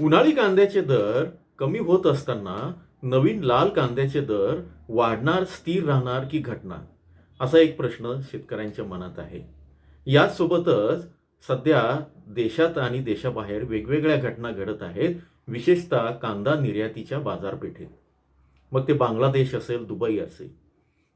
उन्हाळी कांद्याचे दर कमी होत असताना नवीन लाल कांद्याचे दर वाढणार स्थिर राहणार की घटणार? असा एक प्रश्न शेतकऱ्यांच्या मनात आहे. याचसोबतच सध्या देशात आणि देशाबाहेर वेगवेगळ्या घटना घडत आहेत विशेषतः कांदा निर्यातीच्या बाजारपेठेत. मग ते बांगलादेश असेल दुबई असेल.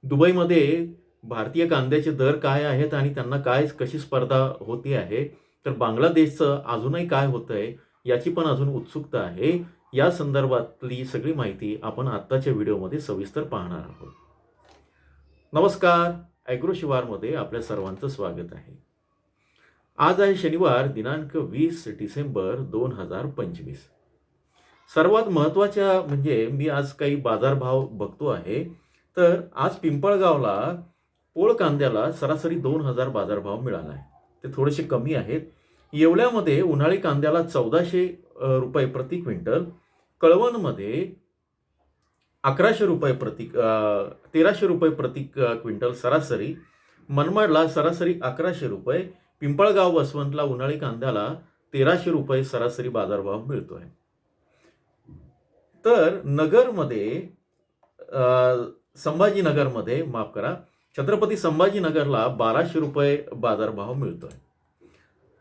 दुबईमध्ये भारतीय कांद्याचे दर काय आहेत आणि त्यांना काय कशी स्पर्धा होती आहे? तर बांगलादेशचं अजूनही काय होतं आहे याची पण अजून उत्सुकता आहे. या संदर्भातली सगळी माहिती आपण आत्ताच्या व्हिडिओमध्ये सविस्तर पाहणार आहोत. नमस्कार. ॲग्रो शिवारमध्ये आपल्या सर्वांचं स्वागत आहे. आज आहे शनिवार दिनांक वीस डिसेंबर दोन हजार पंचवीस. सर्वात महत्त्वाच्या म्हणजे मी आज काही बाजारभाव बघतो आहे. तर आज पिंपळगावला पोळ कांद्याला सरासरी दोन हजार बाजारभाव मिळाला आहे. ते थोडेसे कमी आहेत. येवल्यामध्ये उन्हाळी कांद्याला चौदाशे रुपये प्रति क्विंटल कळवणमध्ये अकराशे रुपये प्रति तेराशे रुपये प्रति क्विंटल सरासरी मनमाडला सरासरी अकराशे रुपये पिंपळगाव वसवंतला उन्हाळी कांद्याला तेराशे रुपये सरासरी बाजारभाव मिळतो आहे तर नगरमध्ये संभाजीनगरमध्ये माफ करा छत्रपती संभाजीनगरला बाराशे रुपये बाजारभाव मिळतोय.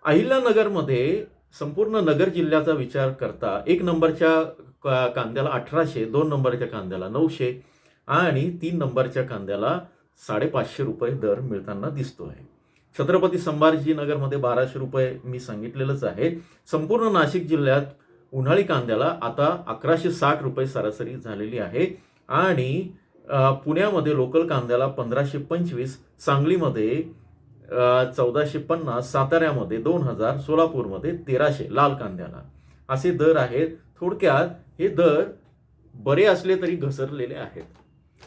अहिल्यानगरमध्ये संपूर्ण नगर जिल्ह्याचा विचार करता एक नंबरच्या का- कांद्याला अठराशे दोन नंबरच्या कांद्याला नऊशे आणि तीन नंबरच्या कांद्याला साडेपाचशे रुपये दर मिळताना दिसतो आहे छत्रपती संभाजीनगरमध्ये बाराशे रुपये मी सांगितलेलंच आहे. संपूर्ण नाशिक जिल्ह्यात उन्हाळी कांद्याला आता अकराशे साठ रुपये सरासरी झालेली आहे आणि पुण्यामध्ये लोकल कांद्याला पंधराशे पंचवीस सांगलीमध्ये चौदाशे पन्नास साताऱ्यामध्ये दोन हजार सोलापूरमध्ये तेराशे लाल कांद्याला. असे दर आहेत. थोडक्यात हे दर बरे असले तरी घसरलेले आहेत.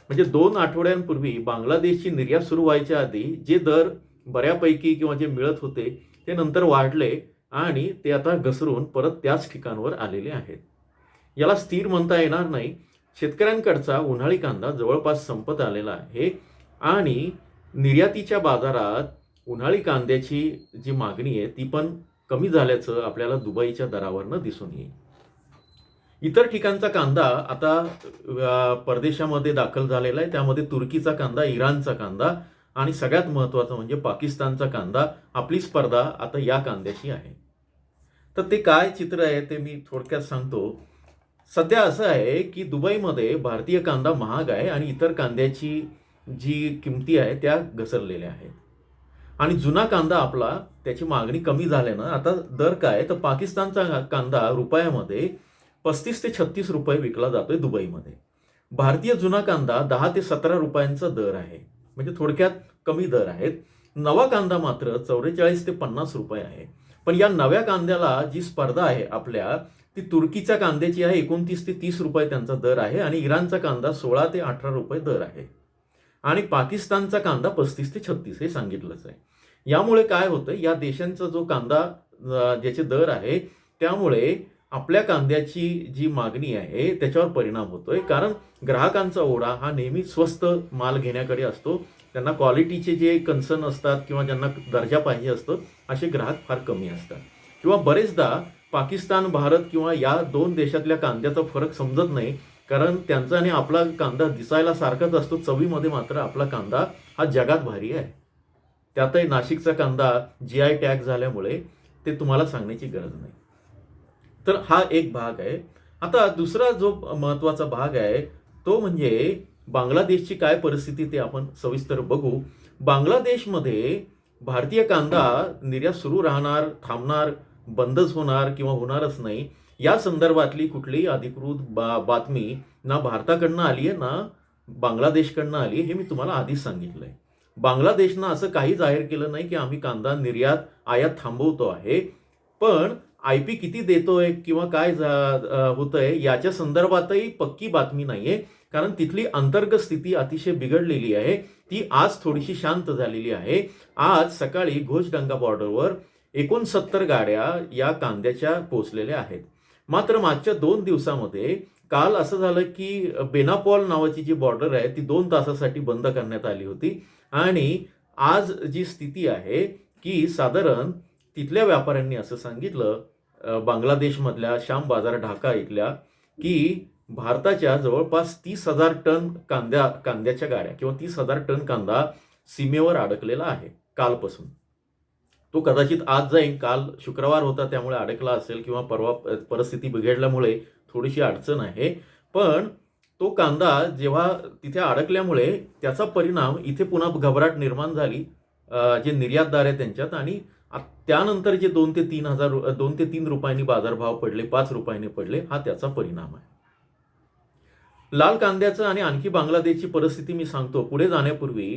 म्हणजे दोन आठवड्यांपूर्वी बांगलादेशची निर्यात सुरू व्हायच्या आधी जे दर बऱ्यापैकी किंवा जे मिळत होते ते नंतर वाढले आणि ते आता घसरून परत त्याच ठिकाणवर आलेले आहेत. याला स्थिर म्हणता येणार नाही. शेतकऱ्यांकडचा उन्हाळी कांदा जवळपास संपत आलेला आहे आणि निर्यातीच्या बाजारात उन्हाळी कांद्याची जी मागणी आहे ती पण कमी झाल्याचं आपल्याला दुबईच्या दरावरनं दिसून येईल. इतर ठिकाणचा कांदा आता परदेशामध्ये दाखल झालेला आहे. त्यामध्ये तुर्कीचा कांदा इराणचा कांदा आणि सगळ्यात महत्त्वाचं म्हणजे पाकिस्तानचा कांदा आपली स्पर्धा आता या कांद्याशी आहे. तर ते काय चित्र आहे ते मी थोडक्यात सांगतो. सध्या असं आहे की दुबईमध्ये भारतीय कांदा महाग आहे आणि इतर कांद्याची जी किमती आहे त्या घसरलेल्या आहेत. आणि जुना कांदा आपला त्याची मागणी कमी झाल्यानं आता दर काय? तर पाकिस्तानचा कांदा रुपयामध्ये पस्तीस ते छत्तीस रुपये विकला जातोय दुबईमध्ये. भारतीय जुना कांदा दहा ते सतरा रुपयांचा दर आहे. म्हणजे थोडक्यात कमी दर आहेत. नवा कांदा मात्र चौवेचाळीस ते पन्नास रुपये आहे. पण या नव्या कांद्याला जी स्पर्धा आहे आपल्या ती तुर्कीच्या कांद्याची आहे एकोणतीस ते तीस रुपये त्यांचा दर आहे आणि इराणचा कांदा सोळा ते अठरा रुपये दर आहे. आणि पाकिस्तानचा कांदा पस्तीस ते छत्तीस हे सांगितलंच आहे. यामुळे काय होतं या देशांचा जो कांदा ज्याचे दर आहे त्यामुळे आपल्या कांद्याची जी मागणी आहे त्याच्यावर परिणाम होतोय. कारण ग्राहकांचा ओढा हा नेहमी स्वस्त माल घेण्याकडे असतो. त्यांना क्वालिटीचे जे कन्सर्न असतात किंवा ज्यांना दर्जा पाहिजे असतो असे ग्राहक फार कमी असतात. किंवा बरेचदा पाकिस्तान भारत किंवा या दोन देशातल्या कांद्याचा फरक समजत नाही. कारण त्यांचा आणि आपला कांदा दिसायला सारखाच असतो चवीमध्ये मात्र आपला कांदा हा जगात भारी आहे. त्यातही नाशिकचा कांदा जी आय टॅग झाल्यामुळे ते तुम्हाला सांगण्याची गरज नाही. तर हा एक भाग आहे. आता दुसरा जो महत्त्वाचा भाग आहे तो म्हणजे बांगलादेशची काय परिस्थिती ते आपण सविस्तर बघू. बांगलादेशमध्ये भारतीय कांदा निर्यात सुरू राहणार थांबणार बंदच होणार किंवा होणारच नाही. या संदर्भातली कुठलीही अधिकृत बा बातमी ना भारताकडनं आली आहे ना बांगलादेशकडनं आली आहे हे मी तुम्हाला आधीच सांगितलं आहे बांगलादेशनं असं काही जाहीर केलं नाही की आम्ही कांदा निर्यात आयात थांबवतो आहे पण आय पी किती देतोय किंवा काय जा- आहे याच्या संदर्भातही पक्की बातमी नाही आहे कारण तिथली अंतर्गत स्थिती अतिशय बिघडलेली आहे ती आज थोडीशी शांत झालेली आहे. आज सकाळी घोषडंगा बॉर्डरवर एकोणसत्तर गाड्या या कांद्याच्या पोचलेल्या आहेत. मात्र मागच्या दोन दिवसामध्ये काल असं झालं की बेनापॉल नावाची जी बॉर्डर आहे ती दोन तासासाठी बंद करण्यात आली होती. आणि आज जी स्थिती आहे की साधारण तिथल्या व्यापाऱ्यांनी असं सांगितलं बांगलादेशमधल्या श्याम बाजार ढाका इथल्या की भारताच्या जवळपास तीस हजार टन कांद्या कांद्याच्या गाड्या किंवा तीस हजार टन कांदा सीमेवर अडकलेला आहे कालपासून. तो कदाचित आज जाईल काल शुक्रवार होता त्यामुळे अडकला असेल किंवा परवा परिस्थिती बिघडल्यामुळे थोडीशी अडचण आहे. पण तो कांदा जेव्हा तिथे अडकल्यामुळे त्याचा परिणाम इथे पुन्हा घबराट निर्माण झाली जे निर्यातदार आहे त्यांच्यात आणि त्यानंतर जे दोन ते तीन हजार दोन ते तीन रुपयांनी बाजारभाव पडले पाच रुपयांनी पडले हा त्याचा परिणाम आहे. लाल कांद्याचं आणि आणखी बांगलादेशची परिस्थिती मी सांगतो. पुढे जाण्यापूर्वी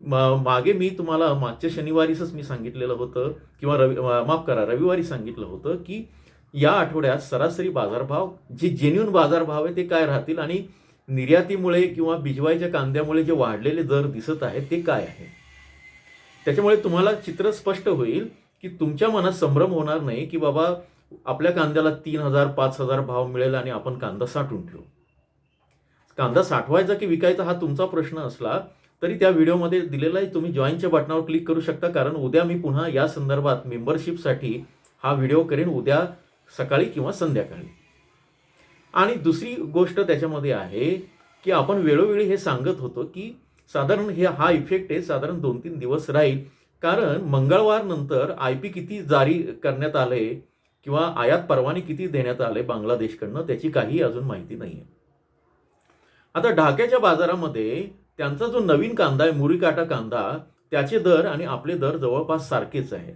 मागे मी तुम्हाला मागच्या शनिवारीच मी सांगितलेलं होतं किंवा रवि माफ करा रविवारी सांगितलं होतं की या आठवड्यात सरासरी बाजारभाव जे जेन्युन बाजारभाव आहे ते काय राहतील आणि निर्यातीमुळे किंवा बिजवाईच्या कांद्यामुळे जे वाढलेले दर दिसत आहेत ते काय आहे? त्याच्यामुळे तुम्हाला चित्र स्पष्ट होईल की तुमच्या मनात संभ्रम होणार नाही की बाबा आपल्या कांद्याला तीन हजार पाच हजार भाव मिळेल आणि आपण कांदा साठवून ठेवू. कांदा साठवायचा की विकायचा हा तुमचा प्रश्न असला तरी त्या व्हिडिओमध्ये दिलेला आहे तुम्ही जॉईनच्या बटनावर क्लिक करू शकता कारण उद्या मी पुन्हा या संदर्भात मेंबरशिपसाठी हा व्हिडिओ करेन उद्या सकाळी किंवा संध्याकाळी. आणि दुसरी गोष्ट त्याच्यामध्ये आहे की आपण वेळोवेळी हे सांगत होतो की साधारण हे हा इफेक्ट आहे साधारण दोन तीन दिवस राहील. कारण मंगळवार नंतर आय पी किती जारी करण्यात आले किंवा आयात परवाने किती देण्यात आले बांगलादेशकडनं त्याची काही अजून माहिती नाही आहे आता ढाक्याच्या बाजारामध्ये त्यांचा जो नवीन कांदा आहे मुरीकाटा कांदा त्याचे दर आणि आपले दर जवळपास सारखेच आहेत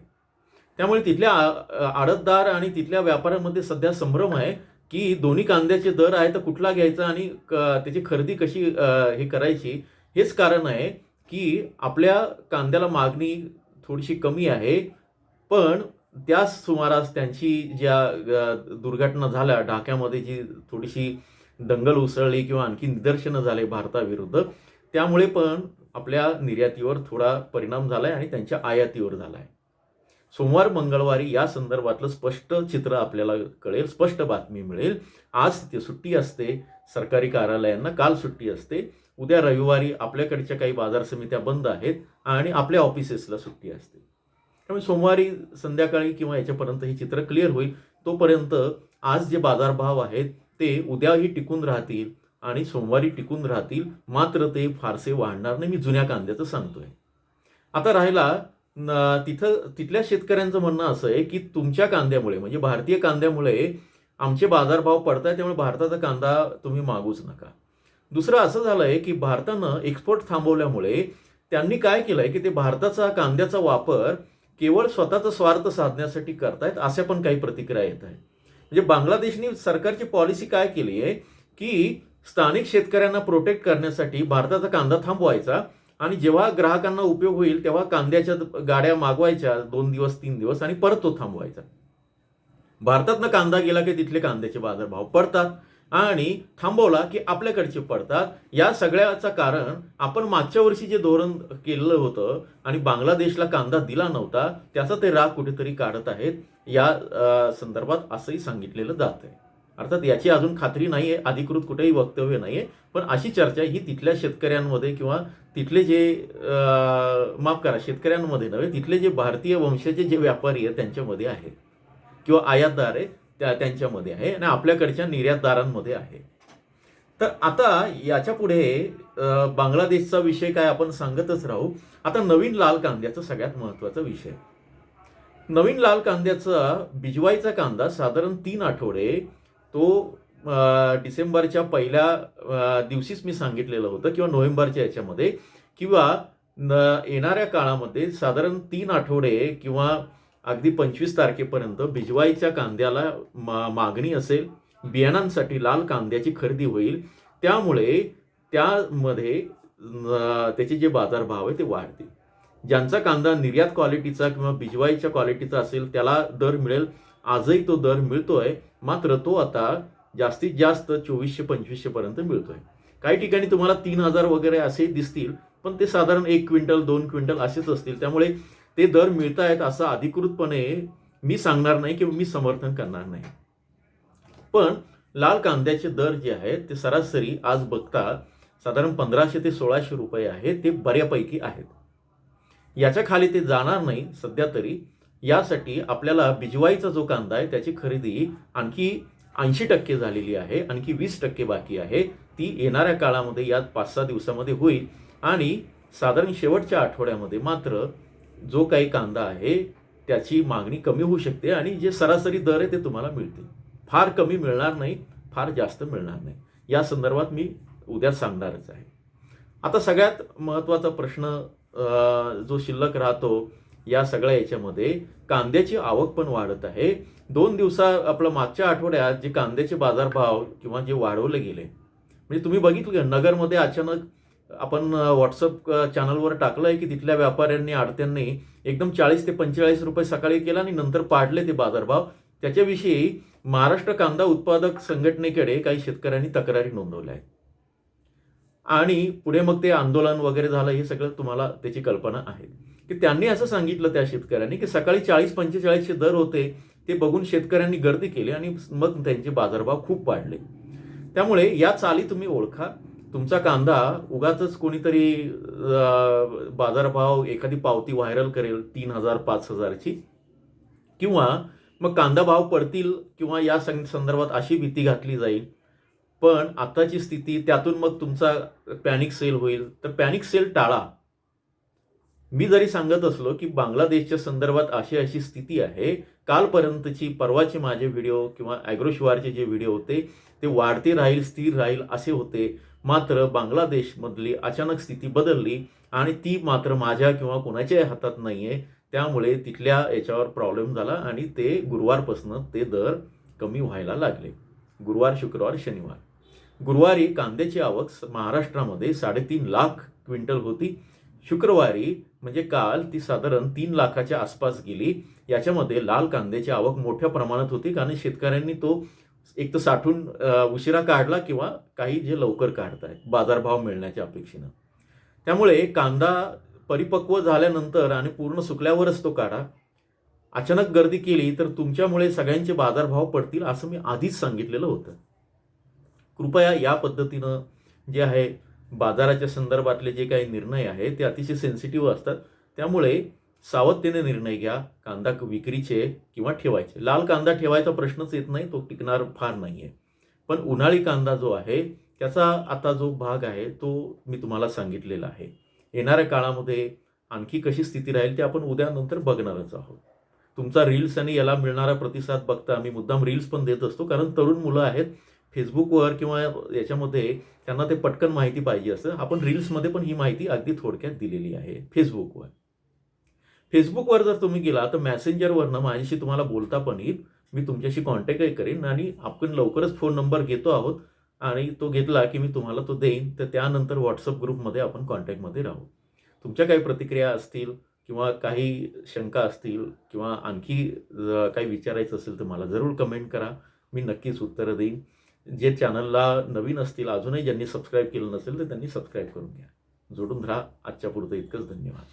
त्यामुळे तिथल्या आडतदार आणि तिथल्या व्यापाऱ्यांमध्ये सध्या संभ्रम आहे की दोन्ही कांद्याचे दर आहे तर कुठला घ्यायचा आणि क- त्याची खरेदी कशी हे करायची हेच कारण आहे की आपल्या कांद्याला मागणी थोडीशी कमी आहे. पण त्याच सुमारास त्यांची ज्या दुर्घटना झाल्या ढाक्यामध्ये जी थोडीशी दंगल उसळली किंवा आणखी निदर्शनं झाले भारताविरुद्ध त्यामुळे पण आपल्या निर्यातीवर थोडा परिणाम झाला आहे आणि त्यांच्या आयातीवर झाला आहे सोमवार मंगळवारी या संदर्भातलं स्पष्ट चित्र आपल्याला कळेल स्पष्ट बातमी मिळेल. आज ते सुट्टी असते सरकारी कार्यालयांना काल सुट्टी असते. उद्या रविवारी आपल्याकडच्या काही बाजार समित्या बंद आहेत आणि आपल्या ऑफिसेसला सुट्टी असते. त्यामुळे सोमवारी संध्याकाळी किंवा याच्यापर्यंत हे चित्र क्लिअर होईल. तोपर्यंत आज जे बाजारभाव आहेत ते उद्याही टिकून राहतील. आणि सोमवारी टिकून राहतील मात्र ते फारसे वाढणार नाही मी जुन्या कांद्याचं सांगतोय. आता राहिला तिथं तिथल्या शेतकऱ्यांचं म्हणणं असं आहे की तुमच्या कांद्यामुळे म्हणजे भारतीय कांद्यामुळे आमचे बाजारभाव पडत त्यामुळे भारताचा कांदा तुम्ही मागूच नका. दुसरं असं झालं आहे की भारतानं एक्सपोर्ट थांबवल्यामुळे त्यांनी काय केलं आहे की ते भारताचा कांद्याचा वापर केवळ स्वतःचा स्वार्थ साधण्यासाठी करतायत अशा पण काही प्रतिक्रिया येत आहेत. म्हणजे बांगलादेशनी सरकारची पॉलिसी काय केली आहे की स्थानिक शेतकऱ्यांना प्रोटेक्ट करण्यासाठी भारताचा कांदा थांबवायचा आणि जेव्हा ग्राहकांना उपयोग होईल तेव्हा कांद्याच्या गाड्या मागवायच्या दोन दिवस तीन दिवस आणि परत तो थांबवायचा. भारतातनं कांदा गेला की तिथले कांद्याचे बाजारभाव पडतात आणि थांबवला की आपल्याकडचे पडतात. या सगळ्याचं कारण आपण मागच्या वर्षी जे धोरण केलेलं होतं आणि बांगलादेशला कांदा दिला नव्हता त्याचा ते राग कुठेतरी काढत आहेत. या संदर्भात असंही सांगितलेलं जात आहे अर्थात याची अजून खात्री नाही आहे अधिकृत कुठेही वक्तव्य नाही आहे पण अशी चर्चा ही तिथल्या शेतकऱ्यांमध्ये किंवा तिथले जे माफ करा शेतकऱ्यांमध्ये नव्हे तिथले जे भारतीय वंशाचे जे व्यापारी आहेत त्यांच्यामध्ये आहे. किंवा आयातदार आहे त्या त्यांच्यामध्ये आहे आणि आपल्याकडच्या निर्यातदारांमध्ये आहे. तर आता याच्यापुढे बांगलादेशचा विषय काय आपण सांगतच राहू. आता नवीन लाल कांद्याचा सगळ्यात महत्त्वाचा विषय. नवीन लाल कांद्याचा बिजवाईचा कांदा साधारण तीन आठवडे तो डिसेंबरच्या पहिल्या दिवशीच मी सांगितलेलं होतं किंवा नोव्हेंबरच्या याच्यामध्ये किंवा न येणाऱ्या काळामध्ये साधारण तीन आठवडे किंवा अगदी पंचवीस तारखेपर्यंत भिजवाईच्या कांद्याला मा मागणी असेल बियाणांसाठी लाल कांद्याची खरेदी होईल त्यामुळे त्यामध्ये त्याचे जे बाजारभाव आहे ते वाढतील. ज्यांचा कांदा निर्यात क्वालिटीचा किंवा बिजवाईच्या क्वालिटीचा असेल त्याला दर मिळेल आजही तो दर मिळतोय मात्र तो आता जास्तीत जास्त चोवीसशे पंचवीसशे पर्यंत मिळतोय. काही ठिकाणी तुम्हाला तीन हजार वगैरे असे दिसतील पण ते साधारण एक क्विंटल दोन क्विंटल असेच असतील. त्यामुळे ते दर मिळत आहेत असं अधिकृतपणे मी सांगणार नाही किंवा मी समर्थन करणार नाही. पण लाल कांद्याचे दर जे आहेत ते सरासरी आज बघता साधारण पंधराशे ते सोळाशे रुपये आहेत ते बऱ्यापैकी आहेत. याच्या खाली ते जाणार नाही सध्या तरी. यासाठी आपल्याला बिजवाईचा जो कांदा आहे त्याची खरेदी आणखी ऐंशी टक्के झालेली आहे आणखी वीस टक्के बाकी आहे. ती येणाऱ्या काळामध्ये यात पाच सहा दिवसामध्ये होईल. आणि साधारण शेवटच्या आठवड्यामध्ये मात्र जो काही कांदा आहे त्याची मागणी कमी होऊ शकते आणि जे सरासरी दर आहे ते तुम्हाला मिळतील. फार कमी मिळणार नाही फार जास्त मिळणार नाही. या संदर्भात मी उद्या सांगणारच आहे. आता सगळ्यात महत्त्वाचा प्रश्न जो शिल्लक राहतो या सगळ्या याच्यामध्ये कांद्याची आवक पण वाढत आहे. दोन दिवसा आपलं मागच्या आठवड्यात जे कांद्याचे बाजारभाव किंवा जे वाढवले गेले म्हणजे तुम्ही बघितलं नगरमध्ये अचानक आपण व्हॉट्सअप चॅनलवर टाकलं आहे की तिथल्या व्यापाऱ्यांनी आडत्यांनी एकदम चाळीस ते पंचेचाळीस रुपये सकाळी केला आणि नंतर पाडले ते बाजारभाव. त्याच्याविषयी महाराष्ट्र कांदा उत्पादक संघटनेकडे काही शेतकऱ्यांनी तक्रारी नोंदवल्या आहेत. आणि पुढे मग ते आंदोलन वगैरे झालं हे सगळं तुम्हाला त्याची कल्पना आहे. की त्यांनी असं सांगितलं त्या शेतकऱ्यांनी की सकाळी चाळीस पंचेचाळीसचे दर होते ते बघून शेतकऱ्यांनी गर्दी केली आणि मग त्यांचे बाजारभाव खूप वाढले. त्यामुळे या चाली तुम्ही ओळखा. तुमचा कांदा उगाच कोणीतरी बाजारभाव एखादी पावती व्हायरल करेल तीन हजार पाच हजारची. किंवा मग कांदा भाव पडतील किंवा या सं- संदर्भात अशी भीती घातली जाईल. पण आत्ताची स्थिती त्यातून मग तुमचा पॅनिक सेल होईल. तर पॅनिक सेल टाळा. मी जरी सांगत असलो की बांगलादेशच्या संदर्भात अशी अशी स्थिती आहे कालपर्यंतची परवाचे माझे व्हिडिओ किंवा ॲग्रोशिवारचे जे व्हिडिओ होते ते वाढते राहील स्थिर राहील असे होते. मात्र बांगलादेशमधली अचानक स्थिती बदलली आणि ती मात्र माझ्या किंवा कोणाच्याही हातात नाही आहे त्यामुळे तिथल्या याच्यावर प्रॉब्लेम झाला आणि ते गुरुवारपासून ते दर कमी व्हायला लागले. गुरुवार शुक्रवार शनिवार. गुरुवारी कांद्याची आवक महाराष्ट्रामध्ये साडेतीन लाख क्विंटल होती. शुक्रवारी म्हणजे काल ती साधारण तीन लाखाच्या आसपास गेली. याच्यामध्ये लाल कांद्याची आवक मोठ्या प्रमाणात होती कारण शेतकऱ्यांनी तो एक तर साठून उशिरा काढला किंवा काही जे लवकर काढतायत बाजारभाव मिळण्याच्या अपेक्षेनं. त्यामुळे कांदा परिपक्व झाल्यानंतर आणि पूर्ण सुकल्यावरच तो काढा. अचानक गर्दी केली तर तुमच्यामुळे सगळ्यांचे बाजारभाव पडतील असं मी आधीच सांगितलेलं होतं. कृपया या पद्धतीनं जे आहे बाजाराच्या संदर्भातले जे काही निर्णय आहे ते अतिशय सेन्सिटिव्ह असतात. त्यामुळे सावधतेने निर्णय घ्या. कांदा विक्रीचे किंवा ठेवायचे. लाल कांदा ठेवायचा प्रश्नच येत नाही तो टिकणार फार नाही आहे पण उन्हाळी कांदा जो आहे त्याचा आता जो भाग आहे तो मी तुम्हाला सांगितलेला आहे. येणाऱ्या काळामध्ये आणखी कशी स्थिती राहील ते आपण उद्यानंतर बघणारच आहोत. तुमचा रील्स आणि याला मिळणारा प्रतिसाद बघता आम्ही मुद्दाम रील्स पण देत असतो कारण तरुण मुलं आहेत फेसबुकवर किंवा याच्यामध्ये त्यांना ते पटकन माहिती पाहिजे असं आपण रील्समध्ये पण ही माहिती अगदी थोडक्यात दिलेली आहे फेसबुकवर. फेसबुकवर जर तुम्ही गेला तर मॅसेंजरवरनं माझ्याशी तुम्हाला बोलता पण येईल. मी तुमच्याशी कॉन्टॅक्टही करेन आणि आपण लवकरच फोन नंबर घेतो आहोत आणि तो घेतला की मी तुम्हाला तो देईन. तर त्यानंतर व्हॉट्सअप ग्रुपमध्ये आपण कॉन्टॅक्टमध्ये राहू. तुमच्या काही प्रतिक्रिया असतील किंवा काही शंका असतील किंवा आणखी काही विचारायचं असेल तर मला जरूर कमेंट करा. मी नक्कीच उत्तरं देईन. जे चॅनलला नवीन असतील अजूनही ज्यांनी सबस्क्राईब केलं नसेल तर त्यांनी सबस्क्राईब करून घ्या. जोडून राहा. आजच्या पुरतं इतकंच धन्यवाद.